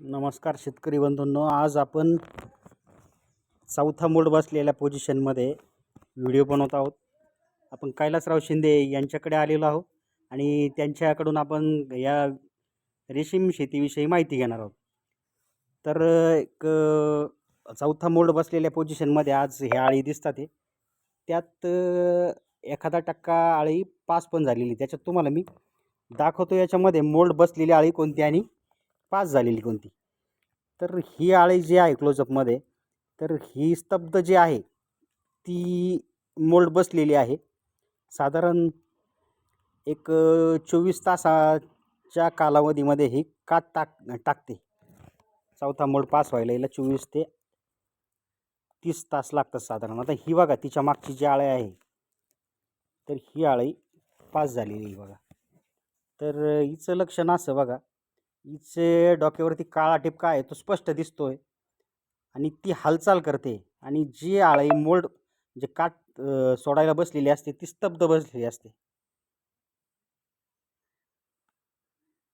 नमस्कार शेतकरी बंधूंनो आज आपण चौथा मोड बसलेल्या पोझिशनमध्ये व्हिडिओ बनवत आहोत. आपण कैलासराव शिंदे यांच्याकडे आलेलो आहोत आणि त्यांच्याकडून आपण या रेशीम शेतीविषयी माहिती घेणार आहोत. तर एक चौथा मोड बसलेल्या पोझिशनमध्ये आज ह्या आळी दिसतात आहे त्यात एखादा टक्का आळी पास पण झालेली त्याच्यात तुम्हाला मी दाखवतो याच्यामध्ये मोल्ड बसलेली आळी कोणती आणि पास झालेली कोणती? तर ही आळी जी आहे क्लोजअपमध्ये तर ही स्तब्ध जी आहे ती मोल्ड बसलेली आहे. साधारण एक चोवीस तासाच्या कालावधीमध्ये ही कात टाक टाकते. चौथा मोड पास व्हायला हिला चोवीस ते तीस तास लागतात साधारण. आता ही बघा तिच्या मागची जी आळी आहे तर ही आळी पास झालेली आहे बघा. तर हिचं लक्षण असं बघा हिचे डोक्यावरती काळा टिपका आहे तो स्पष्ट दिसतोय आणि ती हालचाल करते आणि जी आळी मोल्ड जे काट सोडायला बसलेली असते ती स्तब्ध बसलेली असते.